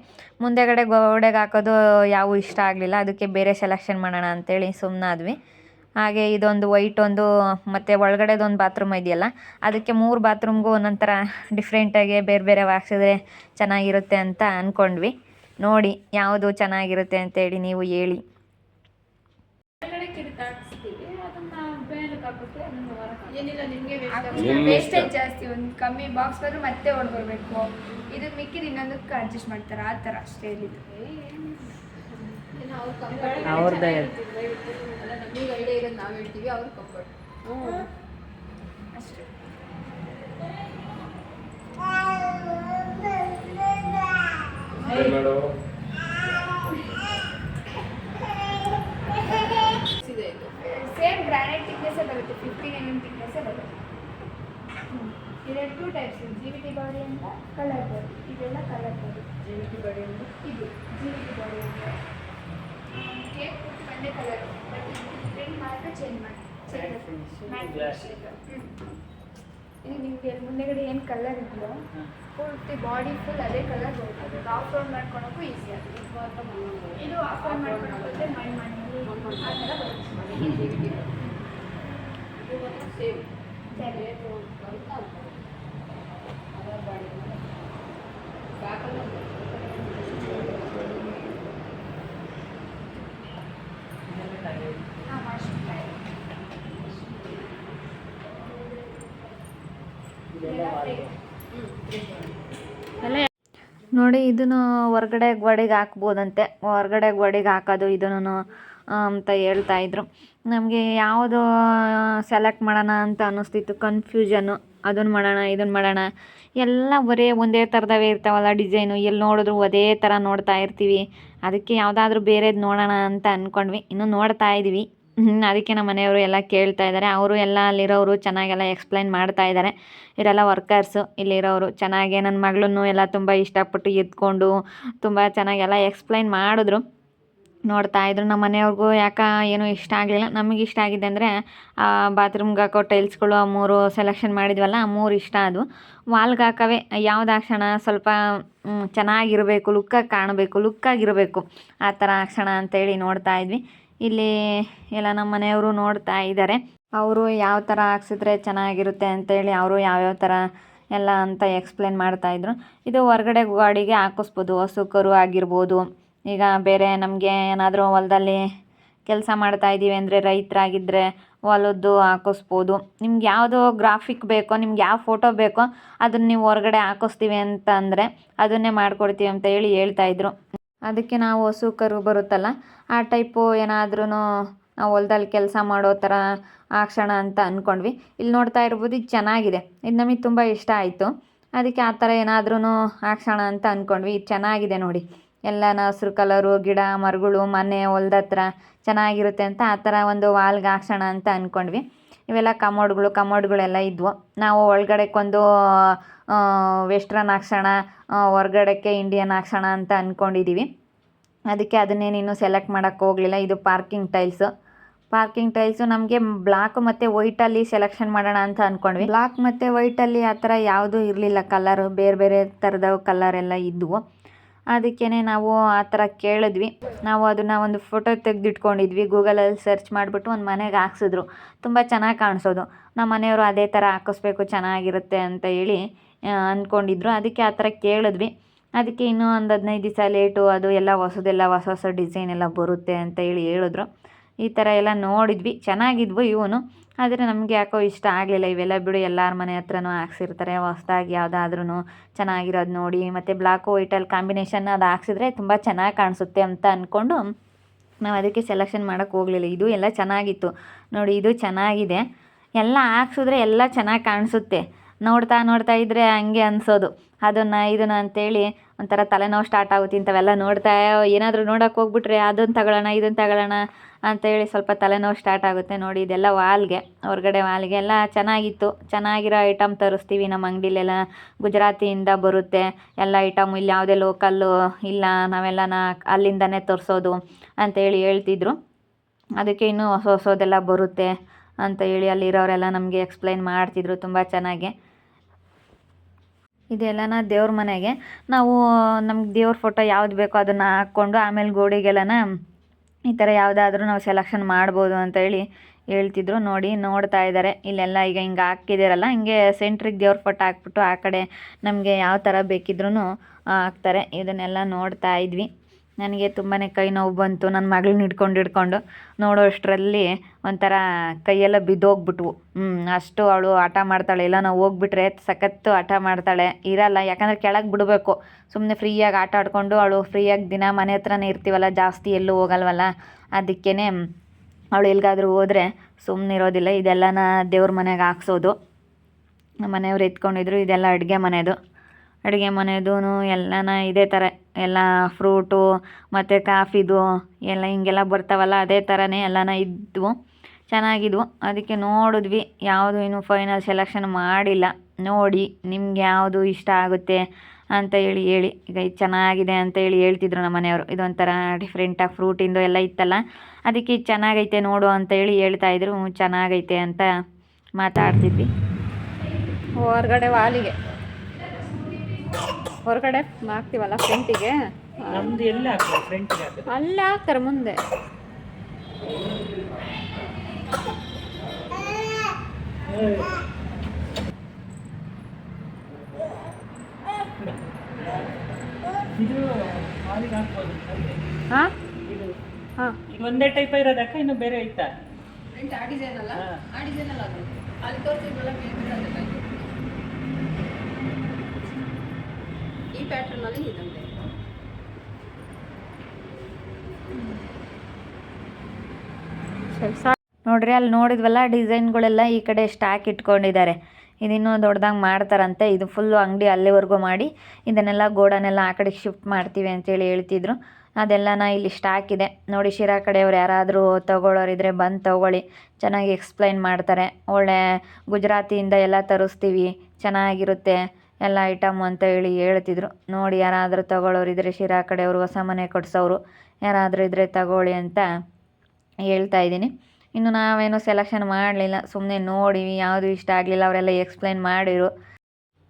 ಮುಂದೆಗಡೆ ಗೋಡೆಗೆ ಹಾಕೋದು ಯಾವೂ ಇಷ್ಟ ಆಗಲಿಲ್ಲ, ಅದಕ್ಕೆ ಬೇರೆ ಸೆಲೆಕ್ಷನ್ ಮಾಡೋಣ ಅಂತೇಳಿ ಸುಮ್ಮನಾದ್ವಿ ಹಾಗೆ ಇದೊಂದು ವೈಟ್ ಒಂದು ಮತ್ತು ಒಳಗಡೆದೊಂದು ಬಾತ್ರೂಮ್ ಇದೆಯಲ್ಲ ಅದಕ್ಕೆ ಮೂರು ಬಾತ್ರೂಮ್ಗೂ ಒಂದೊಂದು ಥರ ಡಿಫ್ರೆಂಟಾಗಿ ಬೇರೆ ಬೇರೆ ಹಾಕ್ಸಿದ್ರೆ ಚೆನ್ನಾಗಿರುತ್ತೆ ಅಂತ ಅಂದ್ಕೊಂಡ್ವಿ ನೋಡಿ ಯಾವುದು ಚೆನ್ನಾಗಿರುತ್ತೆ ಅಂತೇಳಿ ನೀವು ಹೇಳಿ. ಅದನ್ನ ಹೊರಗೆ ಏನಿಲ್ಲ ನಿಮಗೆ ವೇಸ್ಟೇಜ್ ಜಾಸ್ತಿ ಒಂದು ಕಮ್ಮಿ ಬಾಕ್ಸ್ ಬಂದ್ರೆ ಮತ್ತೆ ಹೊಡ್ಬರ್ಬೇಕು ಇದಕ್ಕೆ ಮಿಕ್ಕಿದ ಇನ್ನೊಂದಕ್ಕೆ ಅಡ್ಜಸ್ಟ್ ಮಾಡ್ತಾರೆ ಆ ಥರ ಅಷ್ಟೇ ನಮಗೆ ಐಡಿಯಾ ಇರೋದು ನಾವು ಹೇಳ್ತೀವಿ ಅವ್ರು ಕಂಫರ್ಟ್ ಅಷ್ಟೇ. ಇದೆ ಇದು. ಸೇಮ್ ಗ್ರಾನೈಟ್ ಥಿಕ್ನೆಸ್ಸೇ ಬರುತ್ತೆ ಫಿಫ್ಟೀನ್ ಎಂ ಎಂ ಥಿಕ್ನೆಸ್ಸೇ ಬರುತ್ತೆ. ಇದೆರಡು two types G V T body ಅಂತ ಕಲರ್ ಬಾಡಿ ಇದೆಲ್ಲ colour body G V T body ಅಂದ್ರೆ? ಇದು ಜಿ ವಿ ಟಿ ಬಾಡಿ ಅಂತ ಕೇಕ್ ಒಂದೇ ಕಲರ್ ಬಟ್ ಪ್ರಿಂಟ್ ಮಾತ್ರ ಚೇಂಜ್ ಮಾಡಿ Matte finish, glass. ಇದು ನಿಮಗೆ ಮುಂದೆಗಡೆ ಏನು ಕಲರ್ ಇದೆಯೋ ಪೂರ್ತಿ ಬಾಡಿ ಫುಲ್ ಅದೇ ಕಲರ್ ಬರುತ್ತೆ ಅದು ಆಫ್ ರೋಡ್ ಮಾಡ್ಕೊಳಕ್ಕೂ ಈಸಿ ಆಗುತ್ತೆ ಇದು ಆಫ್ ರೋಡ್ ಮಾಡ್ಕೊಳಕ್ಕೆ ಮಣ್ಣು ಮಣ್ಣು ಆ ಥರ ಬರುತ್ತೆ ಜಿ ವಿ ಟಿ ಇದು ಮಾತ್ರ ಸೇಮ್ ಸರಿ ಅಂತ ಅದರ ಬಾಡಿ ಬ್ಯಾಕಲ್ಲಿ ನೋಡಿ ಇದನ್ನು ಹೊರ್ಗಡೆ ಗೋಡೆಗೆ ಹಾಕ್ಬೋದಂತೆ. ಹೊರ್ಗಡೆ ಗೋಡೆಗೆ ಹಾಕೋದು ಇದನ್ನು ಅಂತ ಹೇಳ್ತಾ ಇದ್ರು. ನಮಗೆ ಯಾವುದು ಸೆಲೆಕ್ಟ್ ಮಾಡೋಣ ಅಂತ ಅನ್ನಿಸ್ತಿತ್ತು. ಕನ್ಫ್ಯೂಷನ್ನು ಅದನ್ನು ಮಾಡೋಣ ಇದನ್ನು ಮಾಡೋಣ. ಎಲ್ಲ ಬರೀ ಒಂದೇ ಥರದವೇ ಇರ್ತಾವಲ್ಲ ಡಿಸೈನು ಎಲ್ಲಿ ನೋಡಿದ್ರು ಅದೇ ಥರ ನೋಡ್ತಾ ಇರ್ತೀವಿ. ಅದಕ್ಕೆ ಯಾವುದಾದ್ರೂ ಬೇರೆದು ನೋಡೋಣ ಅಂತ ಅಂದ್ಕೊಂಡ್ವಿ ಇನ್ನೂ ನೋಡ್ತಾ ಇದ್ದೀವಿ ಅದಕ್ಕೆ ನಮ್ಮ ಮನೆಯವರು ಎಲ್ಲ ಕೇಳ್ತಾ ಇದ್ದಾರೆ. ಅವರು ಎಲ್ಲ ಅಲ್ಲಿರೋರು ಚೆನ್ನಾಗೆಲ್ಲ ಎಕ್ಸ್ಪ್ಲೈನ್ ಮಾಡ್ತಾ ಇದ್ದಾರೆ. ಇವರೆಲ್ಲ ವರ್ಕರ್ಸು ಇಲ್ಲಿರೋರು ಚೆನ್ನಾಗೆ ನನ್ನ ಮಗಳನ್ನು ಎಲ್ಲ ತುಂಬ ಇಷ್ಟಪಟ್ಟು ಎತ್ಕೊಂಡು ತುಂಬ ಚೆನ್ನಾಗೆಲ್ಲ ಎಕ್ಸ್ಪ್ಲೈನ್ ಮಾಡಿದ್ರು. ನೋಡ್ತಾ ಇದ್ರು. ನಮ್ಮ ಮನೆಯವ್ರಿಗೂ ಯಾಕೆ ಏನೂ ಇಷ್ಟ ಆಗಲಿಲ್ಲ. ನಮಗೆ ಇಷ್ಟ ಆಗಿದೆ ಅಂದರೆ ಬಾತ್ರೂಮ್ಗೆ ಹಾಕೋ ಟೈಲ್ಸ್ಗಳು ಆ ಮೂರು ಸೆಲೆಕ್ಷನ್ ಮಾಡಿದ್ವಲ್ಲ, ಆ ಮೂರು ಇಷ್ಟ ಅದು. ವಾಲ್ಗೆ ಹಾಕವೆ. ಯಾವ್ದು ಹಾಕ್ಸೋಣ ಸ್ವಲ್ಪ ಚೆನ್ನಾಗಿರಬೇಕು ಲುಕ್ಕಾಗಿ ಕಾಣಬೇಕು ಲುಕ್ಕಾಗಿರಬೇಕು ಆ ಥರ ಹಾಕ್ಸೋಣ ಅಂತೇಳಿ ನೋಡ್ತಾ ಇದ್ವಿ. ಇಲ್ಲಿ ಎಲ್ಲ ನಮ್ಮ ಮನೆಯವರು ನೋಡ್ತಾ ಇದ್ದಾರೆ. ಅವರು ಯಾವ ಥರ ಹಾಕ್ಸಿದ್ರೆ ಚೆನ್ನಾಗಿರುತ್ತೆ ಅಂತೇಳಿ ಅವರು ಯಾವ್ಯಾವ ಥರ ಎಲ್ಲ ಅಂತ ಎಕ್ಸ್ಪ್ಲೇನ್ ಮಾಡ್ತಾಯಿದ್ರು ಇದು ಹೊರ್ಗಡೆ ಗಾಡಿಗೆ ಹಾಕಿಸ್ಬೋದು ಹಸು ಕರು ಆಗಿರ್ಬೋದು. ಈಗ ಬೇರೆ ನಮಗೆ ಏನಾದರೂ ಹೊಲದಲ್ಲಿ ಕೆಲಸ ಮಾಡ್ತಾ ಇದ್ದೀವಿ ಅಂದರೆ ರೈತರಾಗಿದ್ದರೆ ಹೊಲದ್ದು ಹಾಕಿಸ್ಬೋದು. ನಿಮ್ಗೆ ಯಾವುದು ಗ್ರಾಫಿಕ್ ಬೇಕೋ, ನಿಮ್ಗೆ ಯಾವ ಫೋಟೋ ಬೇಕೋ ಅದನ್ನ ನೀವು ಹೊರಗಡೆ ಹಾಕಿಸ್ತೀವಿ ಅಂತ ಅಂದರೆ ಅದನ್ನೇ ಮಾಡಿಕೊಡ್ತೀವಿ ಅಂತ ಹೇಳಿ ಹೇಳ್ತಾಯಿದ್ರು ಅದಕ್ಕೆ ನಾವು ಹಸು ಕರು ಬರುತ್ತಲ್ಲ, ಆ ಟೈಪು ಏನಾದ್ರೂ ನಾವು ಹೊಲ್ದಲ್ಲಿ ಕೆಲಸ ಮಾಡೋ ಥರ ಹಾಕ್ಸೋಣ ಅಂತ ಅಂದ್ಕೊಂಡ್ವಿ ಇಲ್ಲಿ ನೋಡ್ತಾ ಇರ್ಬೋದು ಇದು ಚೆನ್ನಾಗಿದೆ. ಇದು ನಮಗೆ ತುಂಬ ಇಷ್ಟ ಆಯಿತು. ಅದಕ್ಕೆ ಆ ಥರ ಏನಾದ್ರೂ ಹಾಕ್ಸೋಣ ಅಂತ ಅಂದ್ಕೊಂಡ್ವಿ ಇದು ಚೆನ್ನಾಗಿದೆ ನೋಡಿ. ಎಲ್ಲ ಹಸಿರು ಕಲರು, ಗಿಡ, ಮರಗಳು, ಮನೆ ಹೊಲ್ದ ಹತ್ರ ಚೆನ್ನಾಗಿರುತ್ತೆ ಅಂತ ಆ ಥರ ಒಂದು ವಾಲ್ಗೆ ಹಾಕ್ಸೋಣ ಅಂತ ಅಂದ್ಕೊಂಡ್ವಿ ಇವೆಲ್ಲ ಕಮೋಡ್ಗಳು, ಕಮೋಡ್ಗಳೆಲ್ಲ ಇದ್ವು. ನಾವು ಒಳಗಡೆಗೊಂದು ವೆಸ್ಟ್ರನ್ ಹಾಕ್ಸೋಣ ಹೊರ್ಗಡೆಕ್ಕೆ ಇಂಡಿಯನ್ ಹಾಕ್ಸೋಣ ಅಂತ ಅಂದ್ಕೊಂಡಿದ್ದೀವಿ ಅದಕ್ಕೆ ಅದನ್ನೇನು ಇನ್ನೂ ಸೆಲೆಕ್ಟ್ ಮಾಡೋಕ್ಕೆ ಹೋಗಲಿಲ್ಲ. ಇದು ಪಾರ್ಕಿಂಗ್ ಟೈಲ್ಸು. ಪಾರ್ಕಿಂಗ್ ಟೈಲ್ಸು ನಮಗೆ ಬ್ಲಾಕ್ ಮತ್ತು ವೈಟಲ್ಲಿ ಸೆಲೆಕ್ಷನ್ ಮಾಡೋಣ ಅಂತ ಅಂದ್ಕೊಂಡ್ವಿ ಬ್ಲಾಕ್ ಮತ್ತು ವೈಟಲ್ಲಿ ಆ ಥರ ಯಾವುದೂ ಇರಲಿಲ್ಲ ಕಲರು. ಬೇರೆ ಬೇರೆ ಥರದ ಕಲರ್ ಎಲ್ಲ ಇದ್ವು. ಅದಕ್ಕೇ ನಾವು ಆ ಥರ ಕೇಳಿದ್ವಿ. ನಾವು ಅದನ್ನು ಒಂದು ಫೋಟೋ ತೆಗೆದಿಟ್ಕೊಂಡಿದ್ವಿ. ಗೂಗಲಲ್ಲಿ ಸರ್ಚ್ ಮಾಡಿಬಿಟ್ಟು ಒಂದು ಮನೆಗೆ ಹಾಕ್ಸಿದ್ರು. ತುಂಬ ಚೆನ್ನಾಗಿ ಕಾಣಿಸೋದು. ನಮ್ಮ ಮನೆಯವರು ಅದೇ ಥರ ಹಾಕಿಸ್ಬೇಕು, ಚೆನ್ನಾಗಿರುತ್ತೆ ಅಂತ ಹೇಳಿ ಅಂದ್ಕೊಂಡಿದ್ರು ಅದಕ್ಕೆ ಆ ಥರ ಕೇಳಿದ್ವಿ. ಅದಕ್ಕೆ ಇನ್ನೂ ಒಂದು ಹದಿನೈದು ದಿವಸ ಲೇಟು ಅದು ಎಲ್ಲ ಹೊಸದೆಲ್ಲ ಹೊಸ ಹೊಸ ಡಿಸೈನ್ ಎಲ್ಲ ಬರುತ್ತೆ ಅಂತ ಹೇಳಿ ಹೇಳಿದ್ರು. ಈ ಥರ ಎಲ್ಲ ನೋಡಿದ್ವಿ. ಚೆನ್ನಾಗಿದ್ವು ಇವನು. ಆದರೆ ನಮಗೆ ಯಾಕೋ ಇಷ್ಟ ಆಗಲಿಲ್ಲ. ಇವೆಲ್ಲ ಬಿಡು, ಎಲ್ಲರ ಮನೆ ಹತ್ರನೂ ಹಾಕ್ಸಿರ್ತಾರೆ ಹೊಸ್ದಾಗಿ ಯಾವುದಾದ್ರೂ ಚೆನ್ನಾಗಿರೋದು ನೋಡಿ. ಮತ್ತು ಬ್ಲ್ಯಾಕು ವೈಟಲ್ಲಿ ಕಾಂಬಿನೇಷನ್ ಅದು ಹಾಕ್ಸಿದ್ರೆ ತುಂಬ ಚೆನ್ನಾಗಿ ಕಾಣಿಸುತ್ತೆ ಅಂತ ಅಂದ್ಕೊಂಡು ನಾವು ಅದಕ್ಕೆ ಸೆಲೆಕ್ಷನ್ ಮಾಡೋಕ್ಕೆ ಹೋಗಲಿಲ್ಲ. ಇದು ಎಲ್ಲ ಚೆನ್ನಾಗಿತ್ತು. ನೋಡಿ, ಇದು ಚೆನ್ನಾಗಿದೆ. ಎಲ್ಲ ಹಾಕ್ಸಿದ್ರೆ ಎಲ್ಲ ಚೆನ್ನಾಗಿ ಕಾಣಿಸುತ್ತೆ. ನೋಡ್ತಾ ನೋಡ್ತಾ ಇದ್ದರೆ ಹಂಗೆ ಅನಿಸೋದು. ಅದನ್ನು ಇದನ್ನು ಅಂತೇಳಿ ಒಂಥರ ತಲೆನೋವು ಸ್ಟಾರ್ಟ್ ಆಗುತ್ತೆ ಇಂಥವೆಲ್ಲ ನೋಡ್ತಾ, ಏನಾದರೂ ನೋಡೋಕೆ ಹೋಗ್ಬಿಟ್ರೆ ಅದನ್ನು ತಗೊಳ್ಳೋಣ ಇದನ್ನು ತಗೊಳ್ಳೋಣ ಅಂತೇಳಿ ಸ್ವಲ್ಪ ತಲೆನೋವು ಸ್ಟಾರ್ಟ್ ಆಗುತ್ತೆ ನೋಡಿ. ಇದೆಲ್ಲ ವಾಲ್ಗೆ, ಹೊರಗಡೆ ವಾಲ್ಗೆ ಎಲ್ಲ ಚೆನ್ನಾಗಿತ್ತು. ಚೆನ್ನಾಗಿರೋ ಐಟಮ್ ತರಿಸ್ತೀವಿ ನಮ್ಮ ಅಂಗಡಿಲೆಲ್ಲ. ಗುಜರಾತಿಯಿಂದ ಬರುತ್ತೆ. ಎಲ್ಲ ಐಟಮ್ ಇಲ್ಲಿ ಯಾವುದೇ ಲೋಕಲ್ಲು ಇಲ್ಲ ನಾವೆಲ್ಲನ ಅಲ್ಲಿಂದನೇ ತರಿಸೋದು ಅಂತೇಳಿ ಹೇಳ್ತಿದ್ರು. ಅದಕ್ಕೆ ಇನ್ನೂ ಹೊಸ ಹೊಸದೆಲ್ಲ ಬರುತ್ತೆ. ಅಂತ ಹೇಳಿ ಅಲ್ಲಿರೋರೆಲ್ಲ ನಮಗೆ ಎಕ್ಸ್ಪ್ಲೈನ್ ಮಾಡ್ತಿದ್ರು ತುಂಬ ಚೆನ್ನಾಗಿ. ಇದೆಲ್ಲನ ದೇವ್ರ ಮನೆಗೆ. ನಾವು, ನಮ್ಗೆ ದೇವ್ರ ಫೋಟೋ ಯಾವ್ದು ಬೇಕೋ ಅದನ್ನು ಹಾಕ್ಕೊಂಡು ಆಮೇಲೆ ಗೋಡೆಗೆಲ್ಲನ ಈ ಥರ ಯಾವುದಾದ್ರೂ ನಾವು ಸೆಲೆಕ್ಷನ್ ಮಾಡ್ಬೋದು ಅಂತ ಹೇಳಿ ಹೇಳ್ತಿದ್ರು. ನೋಡಿ, ನೋಡ್ತಾ ಇದ್ದಾರೆ ಇಲ್ಲೆಲ್ಲ ಈಗ ಹಿಂಗೆ ಹಾಕಿದ್ದೀರಲ್ಲ ಹಿಂಗೆ ಸೆಂಟ್ರಿಗೆ ದೇವ್ರ ಫೋಟೋ ಹಾಕ್ಬಿಟ್ಟು ಆ ಕಡೆ ನಮಗೆ ಯಾವ ಥರ ಬೇಕಿದ್ರೂ ಹಾಕ್ತಾರೆ. ಇದನ್ನೆಲ್ಲ ನೋಡ್ತಾ ಇದ್ವಿ. ನನಗೆ ತುಂಬಾ ಕೈ ನೋವು ಬಂತು ನನ್ನ ಮಗಳನ್ನ ಹಿಡ್ಕೊಂಡು ಹಿಡ್ಕೊಂಡು ನೋಡೋ ಅಷ್ಟರಲ್ಲಿ ಒಂಥರ ಕೈಯೆಲ್ಲ ಬಿದ್ದೋಗ್ಬಿಟ್ವು. ಹ್ಞೂ ಅಷ್ಟು ಅವಳು ಆಟ ಮಾಡ್ತಾಳೆ. ಇಲ್ಲ, ನಾವು ಹೋಗ್ಬಿಟ್ರೆ ಸಖತ್ತು ಹಠ ಮಾಡ್ತಾಳೆ. ಇರಲ್ಲ, ಯಾಕಂದರೆ ಕೆಳಗೆ ಬಿಡಬೇಕು. ಸುಮ್ಮನೆ ಫ್ರೀಯಾಗಿ ಆಟ ಆಡಿಕೊಂಡು ಅವಳು ಫ್ರೀಯಾಗಿ ದಿನ ಮನೆ ಹತ್ರನೇ ಇರ್ತೀವಲ್ಲ, ಜಾಸ್ತಿ ಎಲ್ಲೂ ಹೋಗಲ್ವಲ್ಲ? ಅದಕ್ಕೇ ಅವಳು ಎಲ್ಲಿಗಾದ್ರೂ ಹೋದರೆ ಸುಮ್ಮನಿರೋದಿಲ್ಲ ಇದೆಲ್ಲನ ದೇವ್ರ ಮನೆಗೆ ಹಾಕ್ಸೋದು. ನಮ್ಮ ಮನೆಯವ್ರು ಎತ್ಕೊಂಡಿದ್ರು, ಇದೆಲ್ಲ ಅಡುಗೆ ಮನೆದು. ಅಡುಗೆ ಮನೆದೂ ಎಲ್ಲನ ಇದೇ ಥರ ಎಲ್ಲ ಫ್ರೂಟು ಮತ್ತು ಕಾಫಿದು ಎಲ್ಲ ಹಿಂಗೆಲ್ಲ ಬರ್ತಾವಲ್ಲ ಅದೇ ಥರನೇ ಎಲ್ಲನ ಇದ್ವು. ಚೆನ್ನಾಗಿದ್ವು. ಅದಕ್ಕೆ ನೋಡಿದ್ವಿ. ಯಾವುದು ಇನ್ನೂ ಫೈನಲ್ ಸೆಲೆಕ್ಷನ್ ಮಾಡಿಲ್ಲ. ನೋಡಿ ನಿಮ್ಗೆ ಯಾವುದು ಇಷ್ಟ ಆಗುತ್ತೆ ಅಂತ ಹೇಳಿ ಹೇಳಿ. ಈಗ ಇದು ಚೆನ್ನಾಗಿದೆ ಅಂತ ಹೇಳಿ ಹೇಳ್ತಿದ್ರು ನಮ್ಮ ಮನೆಯವರು. ಇದೊಂಥರ ಡಿಫ್ರೆಂಟಾಗಿ ಫ್ರೂಟಿಂದು ಎಲ್ಲ ಇತ್ತಲ್ಲ. ಅದಕ್ಕೆ ಇದು ಚೆನ್ನಾಗೈತೆ ನೋಡು ಅಂತ ಹೇಳಿ ಹೇಳ್ತಾ ಇದ್ರು. ಚೆನ್ನಾಗೈತೆ ಅಂತ ಮಾತಾಡ್ತಿದ್ವಿ. ಹೊರಗಡೆ ವಾಲಿಗೆ. ಹೊರಗಡೆ ಹಾಕ್ತೀವಲ್ಲ ಫ್ರಂಟಿಗೆ? ನಮ್ದು ಎಲ್ಲ ಅಲ್ಲೇ ಹಾಕ್ತಾರೆ ಮುಂದೆ. ಹಾಂ? ಇದು ಹಾಂ. ಒಂದೇ ಟೈಪ್ ಇರೋದಕ್ಕ ಇನ್ನು ಬೇರೆ ಐತಾ ಫ್ರಂಟ್ ಆ ಡಿಸೈನ್ ಅಲ್ಲ? ಹಾ. ಆ ಡಿಸೈನ್ ಅಲ್ಲ ಅದು? ಅಲ್ಲಿ ತೋರಿಸಿದ್ವಲ್ಲ ಈ ಪ್ಯಾಟ್ರನಲ್ಲಿ ಇದಂತೆ ನೋಡ್ರಿ, ಅಲ್ಲಿ ನೋಡಿದ್ವಲ್ಲ, ಡಿಸೈನ್ಗಳೆಲ್ಲ ಈ ಕಡೆ ಸ್ಟಾಕ್ ಇಟ್ಕೊಂಡಿದ್ದಾರೆ. ಇದಿನ್ನೂ ದೊಡ್ಡದಾಗಿ ಮಾಡ್ತಾರಂತೆ. ಇದು ಫುಲ್ಲು ಅಂಗಡಿ ಅಲ್ಲಿವರೆಗೂ ಮಾಡಿ, ಇದನ್ನೆಲ್ಲ ಗೋಡನೆಲ್ಲ ಆ ಕಡೆಗೆ ಶಿಫ್ಟ್ ಮಾಡ್ತೀವಿ ಅಂತೇಳಿ ಹೇಳ್ತಿದ್ರು. ಅದೆಲ್ಲನ ಇಲ್ಲಿ ಸ್ಟಾಕ್ ಇದೆ. ನೋಡಿ, ಶಿರಾ ಕಡೆಯವ್ರು ಯಾರಾದರೂ ತಗೊಳ್ಳೋರಿದ್ರೆ ಬಂದು ತಗೊಳ್ಳಿ. ಚೆನ್ನಾಗಿ ಎಕ್ಸ್ಪ್ಲೈನ್ ಮಾಡ್ತಾರೆ. ಒಳ್ಳೆ ಗುಜರಾತಿಯಿಂದ ಎಲ್ಲ ತರಿಸ್ತೀವಿ. ಚೆನ್ನಾಗಿರುತ್ತೆ. ಎಲ್ಲ ಐಟಮ್ ಅಂತ ಹೇಳಿ ಹೇಳ್ತಿದ್ರು. ನೋಡಿ ಯಾರಾದರೂ ತಗೊಳ್ಳೋರಿದ್ರೆ ಶಿರಾ ಕಡೆಯವರು ಹೊಸ ಮನೆ ಕೊಡಿಸೋರು ಯಾರಾದರೂ ಇದ್ದರೆ ತಗೊಳ್ಳಿ ಅಂತ ಹೇಳ್ತಾ ಇದ್ದೀನಿ. ಇನ್ನು ನಾವೇನು ಸೆಲೆಕ್ಷನ್ ಮಾಡಲಿಲ್ಲ. ಸುಮ್ಮನೆ ನೋಡಿವಿ, ಯಾವುದು ಇಷ್ಟ ಆಗಲಿಲ್ಲ, ಅವರೆಲ್ಲ ಎಕ್ಸ್ಪ್ಲೈನ್ ಮಾಡಿರು.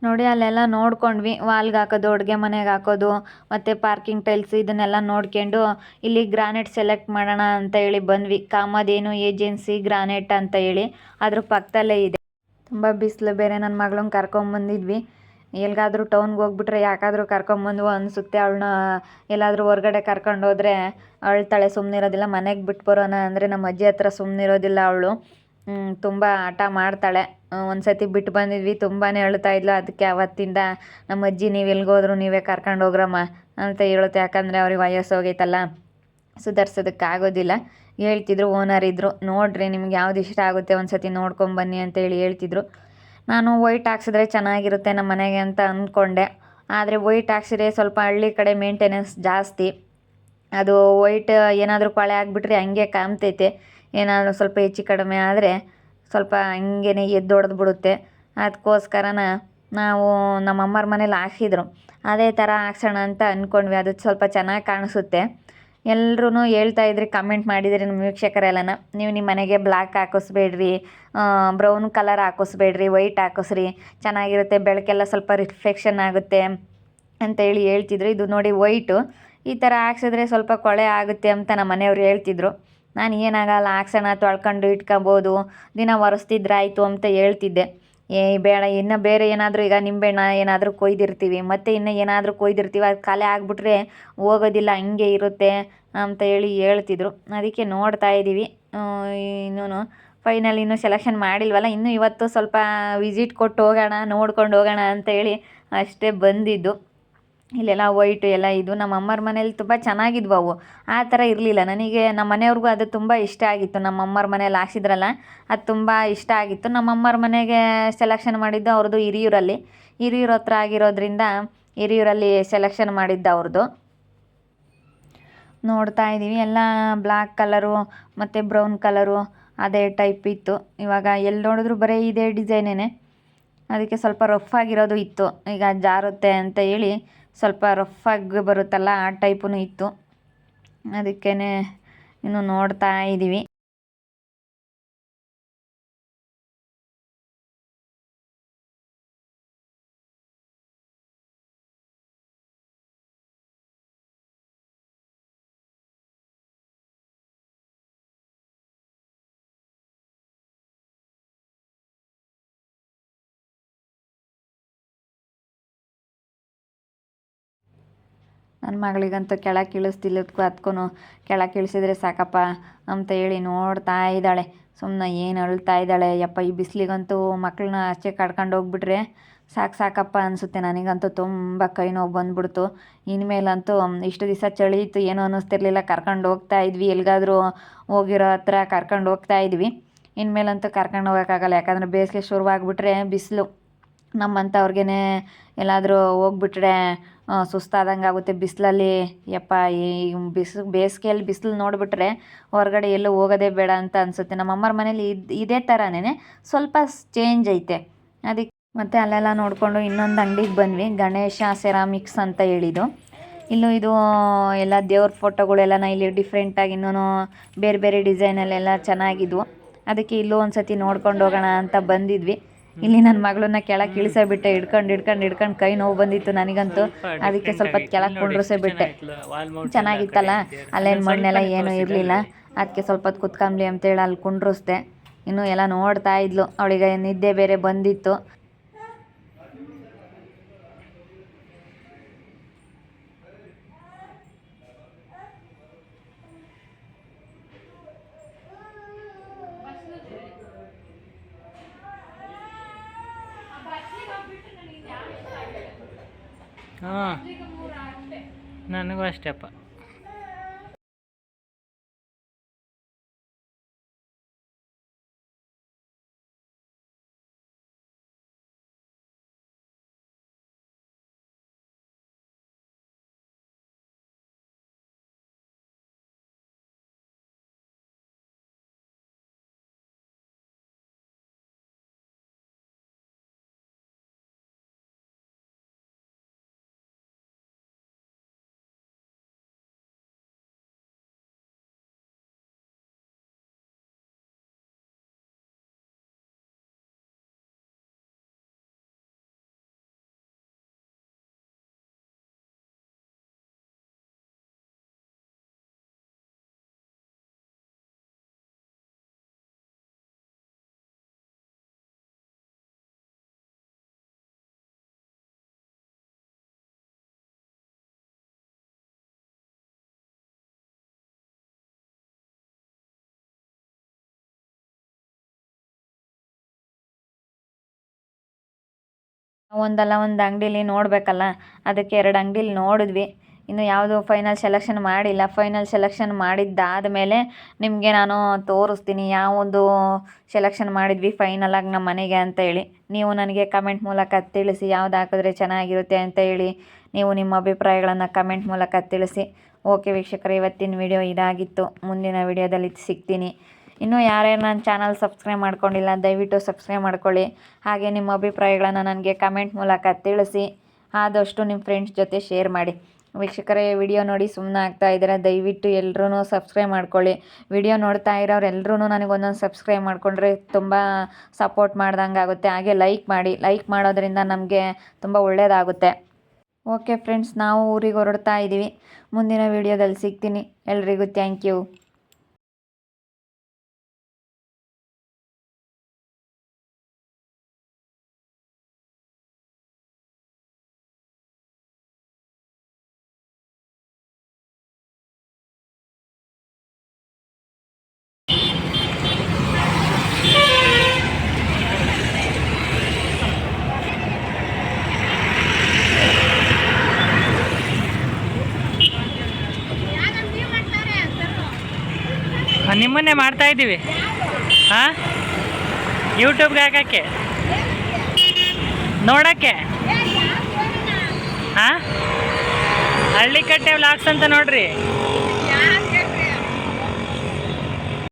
ನೋಡಿ, ಅಲ್ಲೆಲ್ಲ ನೋಡ್ಕೊಂಡ್ವಿ. ವಾಲ್ಗೆ ಹಾಕೋದು, ಅಡುಗೆ ಮನೆಗೆ ಹಾಕೋದು, ಮತ್ತು ಪಾರ್ಕಿಂಗ್ ಟೈಲ್ಸ್ ಇದನ್ನೆಲ್ಲ ನೋಡ್ಕೊಂಡು ಇಲ್ಲಿ ಗ್ರಾನೈಟ್ ಸೆಲೆಕ್ಟ್ ಮಾಡೋಣ ಅಂತ ಹೇಳಿ ಬಂದ್ವಿ. ಕಾಮಧೇನು ಏಜೆನ್ಸಿ ಗ್ರಾನೈಟ್ ಅಂತ ಹೇಳಿ. ಅದ್ರ ಪಕ್ಕದಲ್ಲೇ ಇದೆ. ತುಂಬ ಬಿಸಿಲು, ಬೇರೆ ನನ್ನ ಮಗಳನ್ನ ಕರ್ಕೊಂಬಂದಿದ್ವಿ. ಎಲ್ಲಿಗಾದ್ರೂ ಟೌನ್ಗೆ ಹೋಗ್ಬಿಟ್ರೆ ಯಾಕಾದರೂ ಕರ್ಕೊಂಬಂದ್ವು ಅನಿಸುತ್ತೆ ಅವಳನ್ನ ಎಲ್ಲಾದರೂ ಹೊರ್ಗಡೆ ಕರ್ಕೊಂಡು ಹೋದ್ರೆ ಅಳ್ತಾಳೆ ಸುಮ್ಮನಿರೋದಿಲ್ಲ ಮನೆಗೆ ಬಿಟ್ಟು ಬರೋಣ ಅಂದರೆ ನಮ್ಮ ಅಜ್ಜಿ ಹತ್ರ ಸುಮ್ಮನಿರೋದಿಲ್ಲ ಅವಳು. ತುಂಬ ಹಠ ಮಾಡ್ತಾಳೆ. ಒಂದು ಸತಿ ಬಿಟ್ಟು ಬಂದಿದ್ವಿ ತುಂಬಾ ಅಳ್ತಾ ಇದ್ಲು. ಅದಕ್ಕೆ ಅವತ್ತಿಂದ ನಮ್ಮ ಅಜ್ಜಿ, ನೀವು ಎಲ್ಗೋದ್ರು ನೀವೇ ಕರ್ಕೊಂಡು ಹೋಗ್ರಮ್ಮ ಅಂತ ಹೇಳುತ್ತೆ. ಯಾಕಂದರೆ ಅವ್ರಿಗೆ ವಯಸ್ಸು ಹೋಗೈತಲ್ಲ. ಸುಧಾರ್ಸೋದಕ್ಕಾಗೋದಿಲ್ಲ ಹೇಳ್ತಿದ್ರು, ಓನರ್ ಇದ್ದರು ನೋಡಿರಿ, ನಿಮ್ಗೆ ಯಾವ್ದು ಇಷ್ಟ ಆಗುತ್ತೆ ಒಂದು ಸತಿ ನೋಡ್ಕೊಂಬನ್ನಿ ಅಂತೇಳಿ ಹೇಳ್ತಿದ್ರು. ನಾನು ವೈಟ್ ಹಾಕ್ಸಿದ್ರೆ ಚೆನ್ನಾಗಿರುತ್ತೆ ನಮ್ಮ ಮನೆಗೆ ಅಂತ ಅಂದ್ಕೊಂಡೆ. ಆದರೆ ವೈಟ್ ಹಾಕ್ಸಿದ್ರೆ ಸ್ವಲ್ಪ ಹಳ್ಳಿ ಕಡೆ ಮೇಂಟೆನೆನ್ಸ್ ಜಾಸ್ತಿ. ಅದು ವೈಟ್ ಏನಾದರೂ ಕೊಳೆ ಆಗಿಬಿಟ್ರೆ ಹಂಗೆ ಕಾಮ್ತೈತೆ ಏನಾದರೂ ಸ್ವಲ್ಪ ಹೆಚ್ಚು ಕಡಿಮೆ ಆದರೆ ಸ್ವಲ್ಪ ಹಂಗೇನೆ ಎದ್ದೊಡೆದು ಬಿಡುತ್ತೆ. ಅದಕ್ಕೋಸ್ಕರನ ನಾವು ನಮ್ಮ ಅಮ್ಮರ ಮನೇಲಿ ಹಾಕಿದ್ರು ಅದೇ ಥರ ಹಾಕ್ಸೋಣ ಅಂತ ಅಂದ್ಕೊಂಡ್ವಿ ಅದು ಸ್ವಲ್ಪ ಚೆನ್ನಾಗಿ ಕಾಣಿಸುತ್ತೆ. ಎಲ್ಲರೂ ಹೇಳ್ತಾ ಇದ್ರಿ ಕಮೆಂಟ್ ಮಾಡಿದ್ರಿ ನಮ್ಮ ವೀಕ್ಷಕರೆಲ್ಲನ. ನೀವು ನಿಮ್ಮ ಮನೆಗೆ ಬ್ಲ್ಯಾಕ್ ಹಾಕಿಸ್ಬೇಡ್ರಿ ಬ್ರೌನ್ ಕಲರ್ ಹಾಕಿಸ್ಬೇಡ್ರಿ ವೈಟ್ ಹಾಕಿಸ್ರಿ, ಚೆನ್ನಾಗಿರುತ್ತೆ, ಬೆಳಕೆಲ್ಲ ಸ್ವಲ್ಪ ರಿಫ್ಲೆಕ್ಷನ್ ಆಗುತ್ತೆ ಅಂತೇಳಿ ಹೇಳ್ತಿದ್ರು. ಇದು ನೋಡಿ ವೈಟು ಈ ಥರ ಹಾಕ್ಸಿದ್ರೆ ಸ್ವಲ್ಪ ಕೊಳೆ ಆಗುತ್ತೆ ಅಂತ ನಮ್ಮ ಮನೆಯವ್ರು ಹೇಳ್ತಿದ್ರು. ನಾನು ಏನಾಗಲ್ಲ, ಹಾಕ್ಸೋಣ, ತೊಳ್ಕೊಂಡು ಇಟ್ಕೊಬೋದು, ದಿನ ಒರೆಸ್ತಿದ್ರಾಯ್ತು ಅಂತ ಹೇಳ್ತಿದ್ದೆ. ಏ, ಬೇಡ, ಇನ್ನು ಬೇರೆ ಏನಾದರೂ, ಈಗ ನಿಂಬೆಹಣ್ಣ ಏನಾದರೂ ಕೊಯ್ದಿರ್ತೀವಿ, ಮತ್ತು ಇನ್ನು ಏನಾದರೂ ಕೊಯ್ದಿರ್ತೀವಿ, ಅದು ಖಾಲಿ ಆಗಿಬಿಟ್ರೆ ಹೋಗೋದಿಲ್ಲ, ಹಂಗೆ ಇರುತ್ತೆ ಅಂತ ಹೇಳಿ ಹೇಳ್ತಿದ್ರು. ಅದಕ್ಕೆ ನೋಡ್ತಾ ಇದ್ದೀವಿ ಇನ್ನೂ ಫೈನಲ್ ಇನ್ನೂ ಸೆಲೆಕ್ಷನ್ ಮಾಡಿಲ್ವಲ್ಲ, ಇನ್ನೂ ಇವತ್ತು ಸ್ವಲ್ಪ ವಿಸಿಟ್ ಕೊಟ್ಟು ಹೋಗೋಣ, ನೋಡ್ಕೊಂಡು ಹೋಗೋಣ ಅಂತ ಹೇಳಿ ಅಷ್ಟೇ ಬಂದಿದ್ದು. ಇಲ್ಲೆಲ್ಲ ವೈಟು ಎಲ್ಲ ಇದು ನಮ್ಮ ಅಮ್ಮರ ಮನೇಲಿ ತುಂಬ ಚೆನ್ನಾಗಿದ್ವು ಅವು. ಆ ಥರ ಇರಲಿಲ್ಲ. ನನಗೆ ನಮ್ಮ ಮನೆಯವ್ರಿಗೂ ಅದು ತುಂಬ ಇಷ್ಟ ಆಗಿತ್ತು. ನಮ್ಮ ಅಮ್ಮರ ಮನೇಲಿ ಹಾಕ್ಸಿದ್ರಲ್ಲ, ಅದು ತುಂಬ ಇಷ್ಟ ಆಗಿತ್ತು. ನಮ್ಮ ಅಮ್ಮರ ಮನೆಗೆ ಸೆಲೆಕ್ಷನ್ ಮಾಡಿದ್ದು ಅವ್ರದ್ದು ಹಿರಿಯೂರಲ್ಲಿ. ಹಿರಿಯೂರ ಹತ್ರ ಆಗಿರೋದ್ರಿಂದ ಹಿರಿಯೂರಲ್ಲಿ ಸೆಲೆಕ್ಷನ್ ಮಾಡಿದ್ದು ಅವ್ರದ್ದು. ನೋಡ್ತಾ ಇದ್ದೀವಿ. ಎಲ್ಲ ಬ್ಲ್ಯಾಕ್ ಕಲರು ಮತ್ತು ಬ್ರೌನ್ ಕಲರು ಅದೇ ಟೈಪ್ ಇತ್ತು. ಇವಾಗ ಎಲ್ಲಿ ನೋಡಿದ್ರು ಬರೀ ಇದೇ ಡಿಸೈನೇನೆ ಅದಕ್ಕೆ ಸ್ವಲ್ಪ ರಫ್ ಆಗಿರೋದು ಇತ್ತು. ಈಗ ಜಾರುತ್ತೆ ಅಂತ ಹೇಳಿ ಸ್ವಲ್ಪ ರಫ್ಫಾಗಿ ಬರುತ್ತಲ್ಲ ಆ ಟೈಪೂ ಇತ್ತು. ಅದಕ್ಕೇ ಇನ್ನು ನೋಡ್ತಾ ಇದ್ದೀವಿ ನನ್ನ ಮಗಳಿಗಂತೂ ಕೆಳಗೆ ಕೀಳಿಸ್ತಿಲ್ಲ, ಅದಕ್ಕೂ ಕೆಳಗೆ ಇಳಿಸಿದ್ರೆ ಸಾಕಪ್ಪ ಅಂತ ಹೇಳಿ ನೋಡ್ತಾ ಇದ್ದಾಳೆ. ಸುಮ್ಮನೆ ಏನು ಅಳ್ತಾ ಇದ್ದಾಳೆ. ಯಪ್ಪ, ಈ ಬಿಸಿಲಿಗಂತೂ ಮಕ್ಕಳನ್ನ ಆಚೆ ಕಾಡ್ಕೊಂಡು ಹೋಗ್ಬಿಟ್ರೆ ಸಾಕು ಸಾಕಪ್ಪ ಅನಿಸುತ್ತೆ ನನಗಂತೂ ತುಂಬ ಕೈ ನೋವು ಬಂದ್ಬಿಡ್ತು. ಇನ್ಮೇಲಂತೂ ಇಷ್ಟು ದಿವಸ ಚಳಿ ಇತ್ತು ಏನೂ ಅನ್ನಿಸ್ತಿರ್ಲಿಲ್ಲ. ಕರ್ಕೊಂಡು ಹೋಗ್ತಾ ಇದ್ವಿ. ಎಲ್ಲಿಗಾದರೂ ಹೋಗಿರೋ ಹತ್ರ ಕರ್ಕೊಂಡು ಹೋಗ್ತಾ ಇದ್ವಿ. ಇನ್ಮೇಲಂತೂ ಕರ್ಕೊಂಡು ಹೋಗೋಕ್ಕಾಗಲ್ಲ. ಯಾಕಂದರೆ ಬೇಸಿಗೆ ಶುರುವಾಗ್ಬಿಟ್ರೆ ಬಿಸಿಲು. ನಮ್ಮಂಥವ್ರಿಗೇ ಎಲ್ಲಾದರೂ ಹೋಗ್ಬಿಟ್ರೆ ಸುಸ್ತಾದಂಗೆ ಆಗುತ್ತೆ ಬಿಸಿಲಲ್ಲಿ ಯಪ್ಪ, ಈ ಬಿಸಿಲು ಬೇಸಿಗೆಯಲ್ಲಿ ಬಿಸಿಲು ನೋಡಿಬಿಟ್ರೆ ಹೊರಗಡೆ ಎಲ್ಲೂ ಹೋಗೋದೇ ಬೇಡ ಅಂತ ಅನಿಸುತ್ತೆ. ನಮ್ಮ ಅಮ್ಮರ ಮನೇಲಿ ಇದು, ಇದೇ ಥರನೇ ಸ್ವಲ್ಪ ಚೇಂಜ್ ಐತೆ. ಅದಕ್ಕೆ ಮತ್ತು ಅಲ್ಲೆಲ್ಲ ನೋಡಿಕೊಂಡು ಇನ್ನೊಂದು ಅಂಗಡಿಗೆ ಬಂದ್ವಿ. ಗಣೇಶ ಸೆರಾಮಿಕ್ಸ್ ಅಂತ ಹೇಳಿದ್ದು. ಇಲ್ಲೂ ಇದು, ಎಲ್ಲ ದೇವ್ರ ಫೋಟೋಗಳೆಲ್ಲನ ಇಲ್ಲಿ ಡಿಫ್ರೆಂಟಾಗಿ ಇನ್ನೂ ಬೇರೆ ಬೇರೆ ಡಿಸೈನಲ್ಲೆಲ್ಲ ಚೆನ್ನಾಗಿದ್ವು. ಅದಕ್ಕೆ ಇಲ್ಲೂ ಒಂದು ಸತಿ ನೋಡ್ಕೊಂಡು ಹೋಗೋಣ ಅಂತ ಬಂದಿದ್ವಿ. ಇಲ್ಲಿ ನನ್ನ ಮಗಳನ್ನ ಕೆಳಗೆ ಇಳಿಸೇ ಬಿಟ್ಟೆ ಹಿಡ್ಕೊಂಡು ಹಿಡ್ಕೊಂಡು ಹಿಡ್ಕೊಂಡು ಕೈ ನೋವು ಬಂದಿತ್ತು ನನಗಂತೂ. ಅದಕ್ಕೆ ಸ್ವಲ್ಪ ಕೆಳಗೆ ಕುಂಡ್ರಿಸೇ ಬಿಟ್ಟೆ. ಚೆನ್ನಾಗಿತ್ತಲ್ಲ? ಅಲ್ಲೇನು ಮಣ್ಣೆಲ್ಲ ಏನೂ ಇರಲಿಲ್ಲ. ಅದಕ್ಕೆ ಸ್ವಲ್ಪ ಹೊತ್ತು ಕುತ್ಕೊಂಬ್ಲಿ ಅಂತೇಳಿ ಅಲ್ಲಿ ಕುಂಡ್ರಸ್ದೆ. ಇನ್ನು ಎಲ್ಲ ನೋಡ್ತಾ ಇದ್ಲು. ಅವಳಿಗೆ ನಿದ್ದೆ ಬೇರೆ ಬಂದಿತ್ತು. ಹಾಂ. ನನಗೂ ಅಷ್ಟೇಪ್ಪ ಒಂದಲ್ಲ ಒಂದು ಅಂಗಡೀಲಿ ನೋಡಬೇಕಲ್ಲ, ಅದಕ್ಕೆ ಎರಡು ಅಂಗಡಿಲಿ ನೋಡಿದ್ವಿ. ಇನ್ನು ಯಾವುದು ಫೈನಲ್ ಸೆಲೆಕ್ಷನ್ ಮಾಡಿಲ್ಲ. ಫೈನಲ್ ಸೆಲೆಕ್ಷನ್ ಮಾಡಿದ್ದಾದ ಮೇಲೆ ನಿಮಗೆ ನಾನು ತೋರಿಸ್ತೀನಿ, ಯಾವೊಂದು ಸೆಲೆಕ್ಷನ್ ಮಾಡಿದ್ವಿ ಫೈನಲಾಗಿ ನಮ್ಮ ಮನೆಗೆ ಅಂತ ಹೇಳಿ. ನೀವು ನನಗೆ ಕಮೆಂಟ್ ಮೂಲಕ ತಿಳಿಸಿ, ಯಾವ್ದು ಹಾಕಿದ್ರೆ ಚೆನ್ನಾಗಿರುತ್ತೆ ಅಂತ ಹೇಳಿ ನೀವು ನಿಮ್ಮ ಅಭಿಪ್ರಾಯಗಳನ್ನು ಕಮೆಂಟ್ ಮೂಲಕ ತಿಳಿಸಿ. ಓಕೆ ವೀಕ್ಷಕರೇ, ಇವತ್ತಿನ ವಿಡಿಯೋ ಇದಾಗಿತ್ತು. ಮುಂದಿನ ವಿಡಿಯೋದಲ್ಲಿ ಸಿಗ್ತೀನಿ. ಇನ್ನೂ ಯಾರ್ಯಾರು ನನ್ನ ಚಾನಲ್ ಸಬ್ಸ್ಕ್ರೈಬ್ ಮಾಡ್ಕೊಂಡಿಲ್ಲ, ದಯವಿಟ್ಟು ಸಬ್ಸ್ಕ್ರೈಬ್ ಮಾಡ್ಕೊಳ್ಳಿ. ಹಾಗೆ ನಿಮ್ಮ ಅಭಿಪ್ರಾಯಗಳನ್ನು ನನಗೆ ಕಮೆಂಟ್ ಮೂಲಕ ತಿಳಿಸಿ. ಆದಷ್ಟು ನಿಮ್ಮ ಫ್ರೆಂಡ್ಸ್ ಜೊತೆ ಶೇರ್ ಮಾಡಿ. ವೀಕ್ಷಕರೇ ವಿಡಿಯೋ ನೋಡಿ ಸುಮ್ಮನೆ ಆಗ್ತಾ ಇದ್ದೀರಾ? ದಯವಿಟ್ಟು ಎಲ್ಲರೂ ಸಬ್ಸ್ಕ್ರೈಬ್ ಮಾಡ್ಕೊಳ್ಳಿ. ವಿಡಿಯೋ ನೋಡ್ತಾ ಇರೋರು ಎಲ್ಲರೂ ನನಗೆ ಒಂದೊಂದು ಸಬ್ಸ್ಕ್ರೈಬ್ ಮಾಡಿಕೊಂಡ್ರೆ ತುಂಬ ಸಪೋರ್ಟ್ ಮಾಡ್ದಂಗೆ ಆಗುತ್ತೆ. ಹಾಗೆ ಲೈಕ್ ಮಾಡಿ. ಲೈಕ್ ಮಾಡೋದ್ರಿಂದ ನಮಗೆ ತುಂಬ ಒಳ್ಳೆಯದಾಗುತ್ತೆ ಓಕೆ ಫ್ರೆಂಡ್ಸ್ ನಾವು ಊರಿಗೆ ಹೊರಡ್ತಾ ಇದ್ದೀವಿ. ಮುಂದಿನ ವಿಡಿಯೋದಲ್ಲಿ ಸಿಗ್ತೀನಿ. ಎಲ್ರಿಗೂ ಥ್ಯಾಂಕ್ ಯು ನಿಮ್ಮನ್ನೇ ಮಾಡ್ತಾ ಇದ್ದೀವಿ. ಹಾಂ? ಯೂಟ್ಯೂಬ್ಗೆ ಹಾಕಕ್ಕೆ? ನೋಡಕ್ಕೆ? ಹಾಂ? ಹಳ್ಳಿಕಟ್ಟೆ ವ್ಲಾಗ್ಸ್ ಅಂತ ನೋಡ್ರಿ.